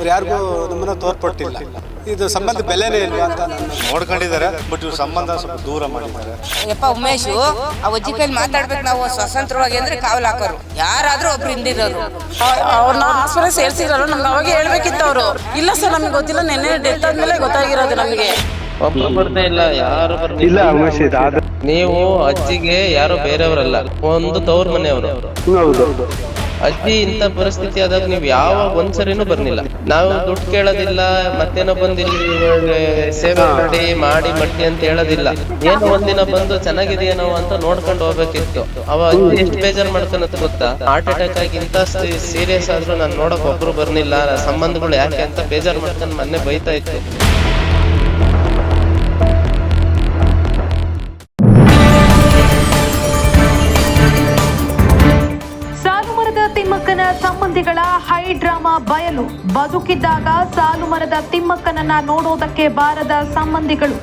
ಅವ್ರು ಯಾರಿಗೂ ನಮ್ಮನ್ನ ತೋರ್ಪಟ್ಟಿಲ್ಲ. ಇದು ಸಂಬಂಧ ಬೆಲೆನೇ ಇಲ್ವಾ ಅಂತ ನೋಡ್ಕೊಂಡಿದ್ದಾರೆ ಬಟ್ ಇವ್ರ ಸಂಬಂಧ ಸ್ವಲ್ಪ ದೂರ ಮಾಡಿದ್ದಾರೆ. ಯಪ್ಪ ಉಮೇಶು ಆ ಅಜ್ಜಿ ಕೈಲಿ ಮಾತಾಡ್ಬೇಕು ನಾವು ಸ್ವತಂತ್ರವಾಗಿ ಅಂದ್ರೆ ಕಾವಲು ಹಾಕೋರು. ಯಾರಾದ್ರೂ ಒಬ್ರು ಹಿಂದಿರೋರು. ಅವ್ರನ್ನ ಹಾಸ್ಪಿಟಲ್ ಸೇರಿಸಿರೋರು ನಮ್ಗೆ ಅವಾಗ ಹೇಳ್ಬೇಕಿತ್ತು ಅವರು. ಇಲ್ಲ ಸರ್ ನಮ್ಗೆ ಗೊತ್ತಿಲ್ಲ ನೆನ್ನೆ ಡೆತ್ ಆದ್ಮೇಲೆ ಗೊತ್ತಾಗಿರೋದು ನಮಗೆ. ಒಬ್ರು ಬರ್ತಾ ಇಲ್ಲ ಯಾರು ಬರ್ತಾ ಇಲ್ಲ ಉಮೇಶ್ ನೀವು ಅಜ್ಜಿಗೆ ಯಾರು ಬೇರೆಯವರಲ್ಲ ಒಂದು ತವ್ರ ಮನೆಯವರು. ಹೌದು. ಅಜ್ಜಿ ಇಂಥ ಪರಿಸ್ಥಿತಿ ಆದಾಗ ನೀವು ಯಾವ ಒಂದ್ಸರಿನೂ ಬರ್ಲಿಲ್ಲ. ನಾವು ದುಡ್ಡು ಕೇಳೋದಿಲ್ಲ ಮತ್ತೇನೋ ಬಂದಿಲ್ಲ. ಸೇವೆ ಮಾಡಿ ಮಾಡಿ ಮಟ್ಟಿ ಅಂತ ಹೇಳೋದಿಲ್ಲ. ಏನು ಒಂದಿನ ಬಂದು ಚೆನ್ನಾಗಿದೆಯೇನೋ ಅಂತ ನೋಡ್ಕೊಂಡು ಹೋಗ್ಬೇಕಿತ್ತು. ಅವ ಅಜ್ಜಿ ಎಷ್ಟು ಬೇಜಾರ್ ಮಾಡ್ತಾನಂತ ಗೊತ್ತಾ? ಹಾರ್ಟ್ ಅಟ್ಯಾಕ್ ಆಗಿ ಇಂತ ಸೀರಿಯಸ್ ಆದ್ರೂ ನಾನು ನೋಡಕ್ ಒಬ್ರು ಬರ್ಲಿಲ್ಲ. ಸಂಬಂಧಗಳು ಯಾಕೆ ಅಂತ ಬೇಜಾರ್ ಮಾಡ್ಕೊಂಡು ಮೊನ್ನೆ ಬೈತಾ ಇತ್ತು. ಹೈ ಡ್ರಾಮಾ ಬಯಲು ಬದುಕಿದ್ದಾಗ ಸಾಲುಮರದ ತಿಮ್ಮಕ್ಕನನ್ನ ನೋಡೋದಕ್ಕೆ ಬಾರದ ಸಂಬಂಧಿಗಳು.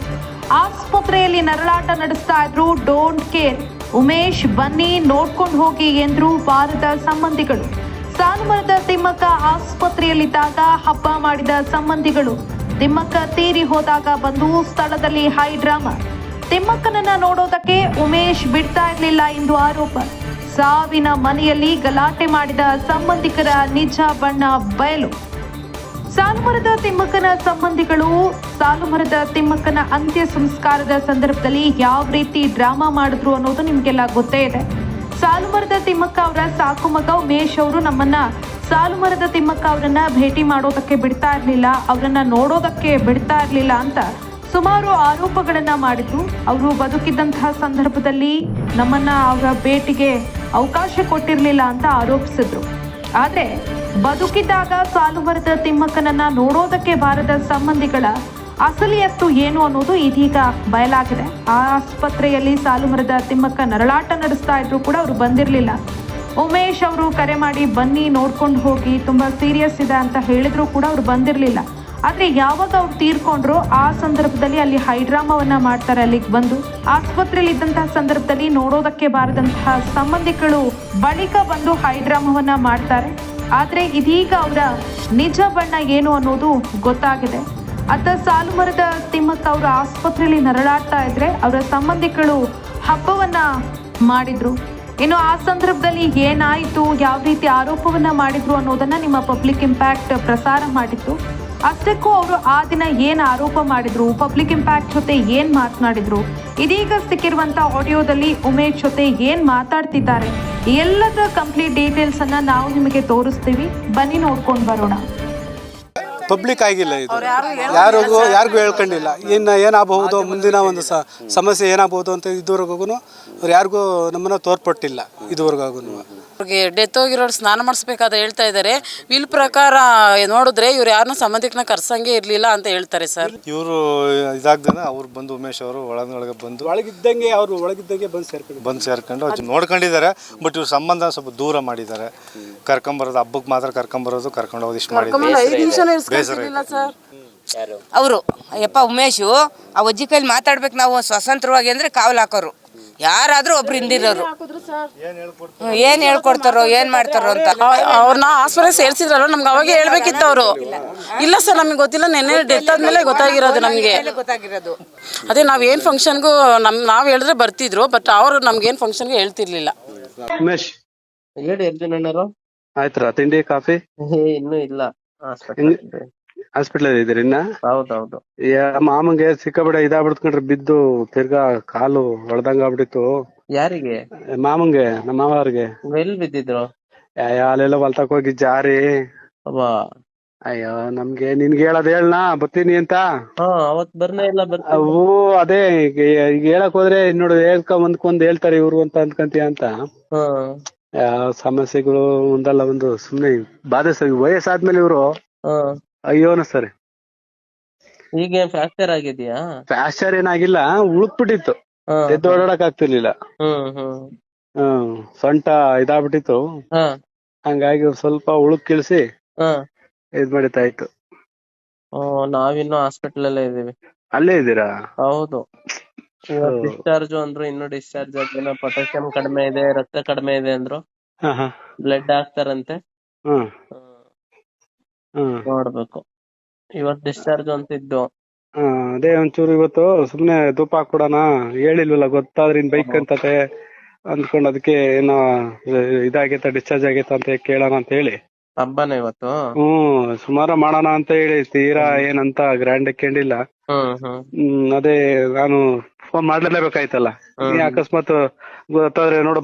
ಆಸ್ಪತ್ರೆಯಲ್ಲಿ ನರಳಾಟ ನಡೆಸ್ತಾ ಇದ್ರು ಡೋಂಟ್ ಕೇರ್ ಉಮೇಶ್, ಬನ್ನಿ, ನೋಡ್ಕೊಂಡು ಹೋಗಿ ಎಂದ್ರು ಬಾರದ ಸಂಬಂಧಿಗಳು. ಸಾಲು ಮರದ ತಿಮ್ಮಕ್ಕ ಆಸ್ಪತ್ರೆಯಲ್ಲಿದ್ದಾಗ ಹಬ್ಬ ಮಾಡಿದ ಸಂಬಂಧಿಗಳು. ತಿಮ್ಮಕ್ಕ ತೀರಿ ಹೋದಾಗ ಬಂದು ಸ್ಥಳದಲ್ಲಿ ಹೈ ಡ್ರಾಮಾ ತಿಮ್ಮಕ್ಕನನ್ನ ನೋಡೋದಕ್ಕೆ ಉಮೇಶ್ ಬಿಡ್ತಾ ಇರಲಿಲ್ಲ ಎಂದು ಆರೋಪ. ಸಾವಿನ ಮನೆಯಲ್ಲಿ ಗಲಾಟೆ ಮಾಡಿದ ಸಂಬಂಧಿಕರ ನಿಜ ಬಣ್ಣ ಬಯಲು. ಸಾಲುಮರದ ತಿಮ್ಮಕ್ಕನ ಸಂಬಂಧಿಗಳು ಸಾಲುಮರದ ತಿಮ್ಮಕ್ಕನ ಅಂತ್ಯ ಸಂಸ್ಕಾರದ ಸಂದರ್ಭದಲ್ಲಿ ಯಾವ ರೀತಿ ಡ್ರಾಮಾ ಮಾಡಿದ್ರು ಅನ್ನೋದು ನಿಮಗೆಲ್ಲ ಗೊತ್ತೇ ಇದೆ. ಸಾಲುಮರದ ತಿಮ್ಮಕ್ಕ ಅವರ ಸಾಕು ಮಗ ಉಮೇಶ್ ಅವರು ನಮ್ಮನ್ನ ಸಾಲುಮರದ ತಿಮ್ಮಕ್ಕ ಅವರನ್ನ ಭೇಟಿ ಮಾಡೋದಕ್ಕೆ ಬಿಡ್ತಾ ಇರಲಿಲ್ಲ, ಅವರನ್ನ ನೋಡೋದಕ್ಕೆ ಬಿಡ್ತಾ ಇರಲಿಲ್ಲ ಅಂತ ಸುಮಾರು ಆರೋಪಗಳನ್ನ ಮಾಡಿದ್ರು ಅವರು ಬದುಕಿದ್ದಂತಹ ಸಂದರ್ಭದಲ್ಲಿ ನಮ್ಮನ್ನ ಅವರ ಭೇಟಿಗೆ ಅವಕಾಶ ಕೊಟ್ಟಿರಲಿಲ್ಲ ಅಂತ ಆರೋಪಿಸಿದ್ರು. ಆದ್ರೆ ಬದುಕಿದ್ದಾಗ ಸಾಲುಮರದ ತಿಮ್ಮಕ್ಕನನ್ನ ನೋಡೋದಕ್ಕೆ ಬಾರದ ಸಂಬಂಧಿಗಳ ಅಸಲಿಯತ್ತು ಏನು ಅನ್ನೋದು ಇದೀಗ ಬಯಲಾಗಿದೆ. ಆ ಆಸ್ಪತ್ರೆಯಲ್ಲಿ ಸಾಲುಮರದ ತಿಮ್ಮಕ್ಕ ನರಳಾಟ ನಡೆಸ್ತಾ ಇದ್ರು ಕೂಡ ಅವರು ಬಂದಿರಲಿಲ್ಲ. ಉಮೇಶ್ ಅವರು ಕರೆ ಮಾಡಿ, ಬನ್ನಿ, ನೋಡ್ಕೊಂಡು ಹೋಗಿ, ತುಂಬಾ ಸೀರಿಯಸ್ ಇದೆ ಅಂತ ಹೇಳಿದ್ರು ಕೂಡ ಅವರು ಬಂದಿರಲಿಲ್ಲ. ಆದ್ರೆ ಯಾವಾಗ ಅವ್ರು ತೀರ್ಕೊಂಡ್ರು ಆ ಸಂದರ್ಭದಲ್ಲಿ ಅಲ್ಲಿ ಹೈಡ್ರಾಮವನ್ನ ಮಾಡ್ತಾರೆ ಅಲ್ಲಿಗೆ ಬಂದು. ಆಸ್ಪತ್ರೆಯಲ್ಲಿ ಇದ್ದಂತಹ ಸಂದರ್ಭದಲ್ಲಿ ನೋಡೋದಕ್ಕೆ ಬಾರದಂತಹ ಸಂಬಂಧಿಕರು ಬಳಿಕ ಬಂದು ಹೈಡ್ರಾಮವನ್ನ ಮಾಡ್ತಾರೆ. ಆದ್ರೆ ಇದೀಗ ಅವರ ನಿಜ ಬಣ್ಣ ಏನು ಅನ್ನೋದು ಗೊತ್ತಾಗಿದೆ. ಅತ್ತ ಸಾಲುಮರದ ತಿಮ್ಮಕ್ಕ ಅವರು ಆಸ್ಪತ್ರೆಯಲ್ಲಿ ನರಳಾಡ್ತಾ ಇದ್ರೆ ಅವರ ಸಂಬಂಧಿಕರು ಹಬ್ಬವನ್ನ ಮಾಡಿದ್ರು. ಇನ್ನು ಆ ಸಂದರ್ಭದಲ್ಲಿ ಏನಾಯಿತು, ಯಾವ ರೀತಿ ಆರೋಪವನ್ನ ಮಾಡಿದ್ರು ಅನ್ನೋದನ್ನ ನಿಮ್ಮ ಪಬ್ಲಿಕ್ ಇಂಪ್ಯಾಕ್ಟ್ ಪ್ರಸಾರ ಮಾಡಿತ್ತು. ಅಷ್ಟಕ್ಕೂ ಅವರು ಆ ದಿನ ಏನ್ ಆರೋಪ ಮಾಡಿದ್ರು ಪಬ್ಲಿಕ್ ಇಂಪ್ಯಾಕ್ಟ್ ಜೊತೆ ಏನ್ ಮಾತನಾಡಿದ್ರು? ಇದೀಗ ಸಿಕ್ಕಿರುವಂತ ಆಡಿಯೋದಲ್ಲಿ ಉಮೇಶ್ ಜೊತೆ ಏನ್ ಮಾತಾಡ್ತಿದ್ದಾರೆ? ಎಲ್ಲದ ಕಂಪ್ಲೀಟ್ ಡೀಟೇಲ್ಸ್ ಅನ್ನ ನಾವು ನಿಮಗೆ ತೋರಿಸ್ತೀವಿ. ಬನ್ನಿ ನೋಡ್ಕೊಂಡು ಬರೋಣ. ಪಬ್ಲಿಕ್ ಆಗಿಲ್ಲ ಇದು. ಯಾರಿಗೂ ಯಾರಿಗೂ ಹೇಳ್ಕೊಂಡಿಲ್ಲ. ಇನ್ನು ಏನಾಗಬಹುದು ಮುಂದಿನ ಒಂದು ಸ ಸಮಸ್ಯೆ ಏನಾಗಬಹುದು ಅಂತ ಇದುವರೆಗೂ ಅವ್ರು ಯಾರಿಗೂ ನಮ್ಮನ್ನು ತೋರ್ಪಟ್ಟಿಲ್ಲ ಇದುವರೆಗೂ. ಅವ್ರಿಗೆ ಡೆತ್ ಹೋಗಿರೋರು ಸ್ನಾನ ಮಾಡಿಸ್ಬೇಕಾದ ಹೇಳ್ತಾ ಇದ್ದಾರೆ ವಿಲ್ ಪ್ರಕಾರ ನೋಡಿದ್ರೆ ಇವ್ರು ಯಾರನ್ನ ಸಂಬಂಧಿಕನ ಕರ್ಸಂಗೆ ಇರಲಿಲ್ಲ ಅಂತ ಹೇಳ್ತಾರೆ ಸರ್. ಇವರು ಇದಾಗ್ದಾನೆ ಅವ್ರು ಬಂದು ಉಮೇಶ್ ಅವರು ಒಳಗೊಳಗೆ ಬಂದು ಒಳಗಿದ್ದಂಗೆ ಅವರು ಒಳಗಿದ್ದಂಗೆ ಬಂದು ಸೇರ್ಕೊಂಡು ಬಂದು ಸೇರ್ಕೊಂಡು ಅವ್ರು ನೋಡ್ಕೊಂಡಿದ್ದಾರೆ ಬಟ್ ಇವ್ರ ಸಂಬಂಧ ಸ್ವಲ್ಪ ದೂರ ಮಾಡಿದ್ದಾರೆ. ಕರ್ಕೊಂಬರೋದು ಹಬ್ಬಕ್ಕೆ ಮಾತ್ರ ಕರ್ಕೊಂಬರೋದು ಕರ್ಕೊಂಡು ಹೋಗೋದು ಇಷ್ಟು ಮಾಡಿದ್ದಾರೆ. ಐದು ಇರ್ಸ್ಕೊಂಡಿಲ್ಲ ಸರ್. ಅವರು ಯಪ್ಪ ಉಮೇಶು ಆ ಅಜ್ಜಿ ಕೈಲಿ ಮಾತಾಡ್ಬೇಕು ನಾವು ಸ್ವತಂತ್ರವಾಗಿ ಅಂದ್ರೆ ಕಾವಲು ಹಾಕೋರು. ಯಾರಾದ್ರೂ ಒಬ್ರು ಹಿಂದಿರೋರು. ಏನ್ ಹೇಳ್ಕೊಡ್ತಾರೋ? ಏನ್ ಮಾಡ್ತಾರೋ ಅಂತ. ಅವ್ರನ್ನ ಆಸ್ಪತ್ರೆ ಸೇರ್ಸಿದ್ರಲ್ಲ ನಮ್ಗೆ ಅವಾಗ ಹೇಳ್ಬೇಕಿತ್ತು ಅವರು ಇಲ್ಲ ಸರ್ ನಮ್ಗೆ ಗೊತ್ತಿಲ್ಲ ನೆನ್ನೆ ಡೆತ್ ಆದ್ಮೇಲೆ ಗೊತ್ತಾಗಿರೋದು ನಮಗೆ. ಗೊತ್ತಾಗಿರೋದು ಅದೇ ನಾವ್ ಏನ್ ಫಂಕ್ಷನ್ಗೂ ನಮ್ ನಾವ್ ಹೇಳಿದ್ರೆ ಬರ್ತಿದ್ರು ಬಟ್ ಅವ್ರು ನಮ್ಗೆ ಏನ್ ಫಂಕ್ಷನ್ಗೆ ಹೇಳ್ತಿರ್ಲಿಲ್ಲ. ಉಮೇಶ್. ಹೇಳಿ ಎಲ್ಲಿ ತಿಂಡಿ ಕಾಫಿ? ಇನ್ನೂ ಇಲ್ಲ. ಹಾಸ್ಪಿಟಲ್ ಇದ್ರಿ ಇದ್ದೀರಿ ಇನ್ನ? ಹೌದೌದು. ಯಾ- ಮಾಮಂಗೆ ಸಿಕ್ಕಾಬಿಡ ಇದಾಗ್ಬಿಡ್ತ್ಕೊಂಡ್ರೆ ಬಿದ್ದು ತಿರ್ಗಾ ಕಾಲು ಹೊಳ್ದಂಗ ಆಗ್ಬಿಟ್ಟಿತ್ತು. ಯಾರಿಗೆ? ಮಾಮಂಗೆ ನಮ್ಮ ಮಾವರಿಗೆ. ಎಲ್ ಬಿದ್ದಿದ್ರು? ಅಯ್ಯೋ ಅಲ್ಲೆಲ್ಲ ಹೊಲ್ತಕ್ ಹೋಗಿ ಜಾರಿ. ಅಬ್ಬ. ಅಯ್ಯೋ ನಮ್ಗೆ ನಿನ್ಗೆ ಹೇಳದ್ ಹೇಳ್ನಾ? ಬರ್ತೀನಿ ಅಂತ? ಹಾ ಅವತ್ ಬರ್ನೇ ಇಲ್ಲ ಬರ್ತೀನಿ. ಅವು ಅದೇ ಈಗ ಈಗ ಹೇಳಕ್ ಹೋದ್ರೆ ನೋಡು ಹೇಳ್ಕ ಒಂದ್ಕೊಂದ್ ಹೇಳ್ತಾರೆ ಇವ್ರು ಅಂತ ಅನ್ಕಂತೀಯ ಅಂತ. ಹಾ. ಸಮಸ್ಯೆಗಳು ಒಂದಲ್ಲ ಒಂದು ಸುಮ್ನೆ ಬಾಧೆ ವಯಸ್ಸಾದ್ಮೇಲೆ ಇವ್ರು. ಹಾ. ಅಯ್ಯೋ ಸರಿ. ಈಗ ಫ್ರಾಕ್ಚರ್ ಆಗಿದ್ಯಾ ಫ್ರಾಕ್ಚರ್ ಏನಾಗಿಲ್ಲ ಉಳುಕ್ಬಿಟ್ಟಿತ್ತು ಬಿಟ್ಟಿತ್ತು ಎದ್ದು ಓಡಾಡಕ್ ಆಗ್ತಿರ್ಲಿಲ್ಲ. ಹ್ಮ್ ಸೊಂಟ ಇದಾಗ್ಬಿಟ್ಟಿತ್ತು. ಹಂಗಾಗಿ ಸ್ವಲ್ಪ ಉಳುಕ್ ಕಿಳಿಸಿ ಇದ್ ಮಾಡಿತಾಯ್ತು ನಾವಿನ್ನು ಹಾಸ್ಪಿಟಲ್ ಅಲ್ಲೇ ಇದೀವಿ ಅಲ್ಲೇ ಇದ್ದೀರಾ? ಹೌದು. ಡಿಸ್ಚಾರ್ಜ್ ಅಂದ್ರು ಇನ್ನು ಡಿಸ್ಚಾರ್ಜ್ ಆಗಿಲ್ಲ. ಪೊಟ್ಯಾಸಿಯಂ ಕಡಿಮೆ ಇದೆ ರಕ್ತ ಕಡಿಮೆ ಇದೆ ಅಂದ್ರು. ಬ್ಲಡ್ ಹಾಕ್ತಾರಂತೆ. ಹ್ಮ್. ನೋಡ್ಬೇಕು. ಇವತ್ ಡಿಸ್ಚಾರ್ಜ್ ಅಂತಿದ್ದು. ಆ, ಅದೇ ಒಂಚೂರು ಇವತ್ತು ಸುಮ್ನೆ ಧೂಪ ಹಾಕ್ಬಿಡೋಣ. ಹೇಳಿಲ್ವಲ್ಲ ಗೊತ್ತಾದ್ರೆ ಇನ್ ಬೈಕ್ ಅಂತತೆ ಅಂದ್ಕೊಂಡು ಅದಕ್ಕೆ ಏನೋ ಇದಾಗೈತ ಡಿಸ್ಚಾರ್ಜ್ ಆಗೈತ ಅಂತ ಕೇಳೋಣ ಅಂತ ಹೇಳಿ. ಹಬ್ಬನ ಇವತ್ತು? ಹ್ಮ್ ಸುಮಾರು ಮಾಡೋಣ ಅಂತ ಹೇಳಿ ತೀರಾ ಏನಂತ ಗ್ರ್ಯಾಂಡ್ ಕೇಳಿಲ್ಲ. ಹ್ಮ್ ಹ್ಮ್. ಹ್ಮ್ ಅದೇ ನಾನು ಫೋನ್ ಮಾಡ್ಲೇಬೇಕಾಯ್ತಲ್ಲ. ನೀ ಅಕಸ್ಮಾತ್ ಗೊತ್ತಾದ್ರೆ ನೋಡು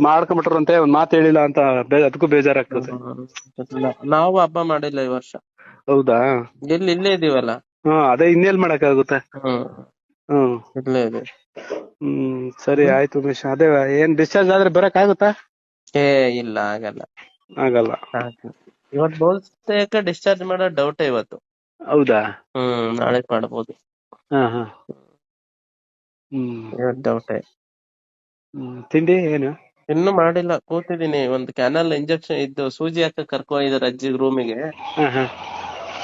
ಅಂತ ಒಂದ್ ಮಾತು ಹೇಳಿಲ್ಲ ಅಂತ ಬೇ- ಅದಕ್ಕೂ ಬೇಜಾರಾಗ್ತದೆ. ಹ್ಮ್. ನಾವು ಹಬ್ಬ ಮಾಡಿಲ್ಲ ಈ ವರ್ಷ. ಹೌದಾ? ಎಲ್ಲಿ ಇಲ್ಲೇ ಇದೀವಲ್ಲ? ಹಾ ಅದೇ ಇನ್ನೆಲ್ ಮಾಡಕ್ಕಾಗುತ್ತೆ? ಹ್ಮ್. ಹ್ಮ್. ಇಲ್ಲೇ ಇದೆ. ಹ್ಮ್ ಸರಿ ಆಯ್ತು ಉಮೇಶ್. ಅದೇ ಏನ್ ಡಿಸ್ಚಾರ್ಜ್ ಆದ್ರೆ ಬರಕ್ ಆಗುತ್ತಾ ಏ ಇಲ್ಲ ಆಗಲ್ಲ. ಆಗಲ್ಲ. ಇವತ್ ಬಹುತೇಕ ಡಿಸ್ಚಾರ್ಜ್ ಮಾಡೋ ಡೌಟ್ ಇವತ್ತು. ಹೌದಾ? ಹ್ಮ್ ನಾಳೆ ಮಾಡ್ಬೋದು. ಹಾ ಹಾ. ಹ್ಮ್. ಇವತ್ ಡೌಟೇ ಹ್ಮ್ ತಿಂಡಿ ಏನು? ಇನ್ನು ಮಾಡಿಲ್ಲ. ಕೂತಿದೀನಿ ಒಂದ್ ಕ್ಯಾನಲ್ ಇಂಜೆಕ್ಷನ್ ಇದ್ದು ಸೂಜಿ ಹಾಕ ಕರ್ಕೊ ಹೋಗಿದಾರೆ ಅಜ್ಜಿ ರೂಮಿಗೆ ಹಾ ಹಾ.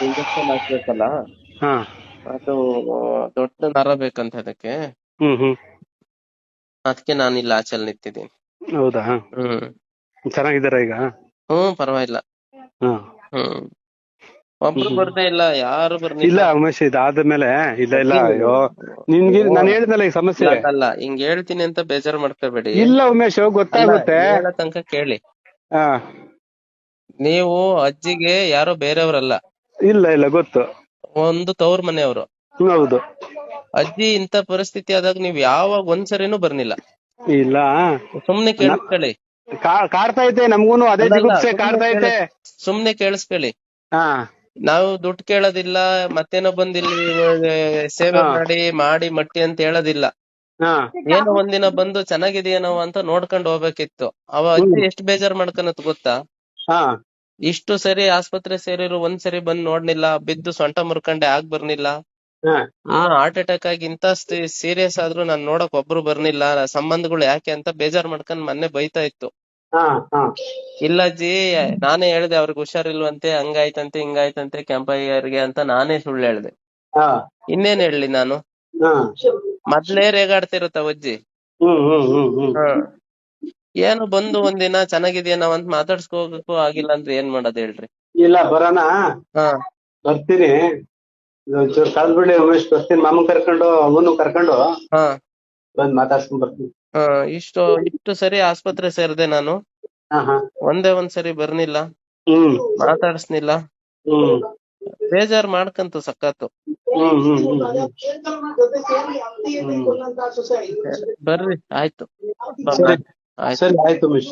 ಇಂಜೆಕ್ಷನ್ ಹಾಕ್ಬೇಕಲ್ಲ? ಹಾ. ಅದು ದೊಡ್ಡ ನರ ಬೇಕಂತ ಅದಕ್ಕೆ. ಹ್ಮ್ ಹ್ಮ್. ಅದಕ್ಕೆ ನಾನು ಇಲ್ಲಿ ಆಚೆಲ್ ನಿಂತಿದ್ದೀನಿ. ಹೌದಾ? ಹ್ಮ್. ಚೆನ್ನಾಗಿದ್ದಾರ ಈಗ? ಹ್ಮ್ ಪರವಾಗಿಲ್ಲ. ಹಾ. ಹ್ಮ್. ಒಬ್ರು ಬರ್ತಾ ಇಲ್ಲ ಯಾರು ಬರ್ತಿಲ್ಲ ಬರ್ಲಿಲ್ಲ ಉಮೇಶ್ ಇದಾದ್ಮೇಲೆ ಇಲ್ಲ ಇಲ್ಲ ಅಯ್ಯೋ. ನಿನ್ಗೆ ನಾನು ಹೇಳಿದ್ನಲ್ಲ ಈ ಸಮಸ್ಯೆ? ಅಲ್ಲ ಹಿಂಗ್ ಹೇಳ್ತೀನಿ ಅಂತ ಬೇಜಾರ್ ಮಾಡ್ಕೋಬೇಡಿ. ಇಲ್ಲ ಉಮೇಶ್ ಗೊತ್ತಾಗುತ್ತೆ. ಹೇಳೋ ತನಕ ಕೇಳಿ. ಹಾ. ನೀವು ಅಜ್ಜಿಗೆ ಯಾರೋ ಬೇರೆಯವ್ರಲ್ಲ. ಇಲ್ಲ ಇಲ್ಲ ಗೊತ್ತು. ಒಂದು ತವ್ರ ಮನೆಯವರು. ಹ್ಮ್, ಹೌದು. ಅಜ್ಜಿ ಇಂತ ಪರಿಸ್ಥಿತಿ ಆದಾಗ ನೀವ್ ಯಾವಾಗ ಒಂದ್ಸರಿನೂ ಬರ್ನಿಲ್ಲ. ಇಲ್ಲ. ಸುಮ್ನೆ ಕೇಳಿಸ್ಕೊಳ್ಳಿ ಕಾ- ಕಾಡ್ತಾ ಐತೆ ನಮ್ಗೂನು ಅದೇ ಜಿಗುಪ್ಸೆ ಕಾಡ್ತಾ ಐತೆ ಸುಮ್ನೆ ಕೇಳಿಸ್ಕೊಳ್ಳಿ ಹಾ. ನಾವು ದುಡ್ಡು ಕೇಳೋದಿಲ್ಲ ಮತ್ತೇನೋ ಬಂದ್ ಇಲ್ಲಿ ಸೇವೆ ಮಾಡಿ ಮಾಡಿ ಮಟ್ಟಿ ಅಂತ ಹೇಳೋದಿಲ್ಲ. ಹಾ. ಏನೋ ಒಂದಿನ ಬಂದು ಚೆನ್ನಾಗಿದೆಯೇನೋ ಅಂತ ನೋಡ್ಕೊಂಡು ಹೋಗ್ಬೇಕಿತ್ತು. ಅವ ಅಜ್ಜಿ ಎಷ್ಟ್ ಬೇಜಾರ್ ಮಾಡ್ಕೊನತ್ ಗೊತ್ತಾ? ಹಾ. ಇಷ್ಟು ಸರಿ ಆಸ್ಪತ್ರೆ ಸೇರಿರು ಒಂದ್ ಸರಿ ಬಂದ್ ನೋಡ್ನಿಲ್ಲ ಬಿದ್ದು ಸೊಂಟ ಮುರ್ಕಂಡೆ ಆಗ್ ಬರ್ನಿಲ್ಲ. ಆ ಹಾರ್ಟ್ ಅಟ್ಯಾಕ್ ಆಗಿ ಇಂತ ಸೀರಿಯಸ್ ಆದ್ರೂ ನಾನ್ ನೋಡಕ್ ಒಬ್ರು ಬರ್ನಿಲ್ಲ. ಸಂಬಂಧಗಳು ಯಾಕೆ ಅಂತ ಬೇಜಾರ್ ಮಾಡ್ಕೊಂಡ್ ಮೊನ್ನೆ ಬೈತಾ ಇತ್ತು. ಇಲ್ಲ ಅಜ್ಜಿ ನಾನೇ ಹೇಳ್ದೆ ಅವ್ರಿಗೆ ಹುಷಾರಿಲ್ವಂತೆ ಹಂಗಾಯ್ತಂತೆ ಹಿಂಗಾಯ್ತಂತೆ ಕೆಂಪಯ್ಯರ್ಗೆ ಅಂತ ನಾನೇ ಸುಳ್ಳು ಹೇಳ್ದೆ. ಇನ್ನೇನ್ ಹೇಳಿ ನಾನು? ಮೊದ್ಲೇ ರೇಗಾಡ್ತಿರತ್ತ ಅಜ್ಜಿ ಹ್ಮ್ ಹ್ಮ್ ಹ್ಮ್ ಹ್ಮ್ ಹ್ಮ್ ಏನು ಬಂದು ಒಂದಿನ ಚೆನ್ನಾಗಿದ್ಯಾ ನಾವ್ ಅಂತ ಮಾತಾಡ್ಸ್ಕೋಬೇಕು ಆಗಿಲ್ಲ ಅಂದ್ರೆ ಏನ್ ಮಾಡೋದ್ ಹೇಳ್ರಿ? ಇಲ್ಲ ಬರೋಣ. ಹಾ. ಬರ್ತೀನಿ. ಒಂಚೂರು ಕಳ್ದ್ಬಿಡಿ ಉಮೇಶ್ ಬರ್ತೀನಿ. ಮಾಮನ್ ಕರ್ಕೊಂಡು ಅವನು ಕರ್ಕೊಂಡು. ಹಾ. ಬಂದ್ ಮಾತಾಡ್ಸ್ಕೊಂಡ್ ಬರ್ತೀನಿ. ಹಾ ಇಷ್ಟು ಇಷ್ಟು ಸರಿ ಆಸ್ಪತ್ರೆ ಸೇರ್ದೆ ನಾನು. ಹಾ ಹಾ. ಒಂದೇ ಒಂದ್ ಸರಿ ಬರ್ನಿಲ್ಲ. ಹ್ಮ್. ಮಾತಾಡ್ಸ್ನಿಲ್ಲ. ಹ್ಮ್. ಬೇಜಾರ್ ಮಾಡ್ಕಂತು ಸಖತ್ತು. ಹ್ಮ್ ಹ್ಮ್ ಹ್ಮ್. ಬರ್ರಿ ಆಯ್ತು. ಸರಿ. ಆಯ್ತು ಉಮೇಶ್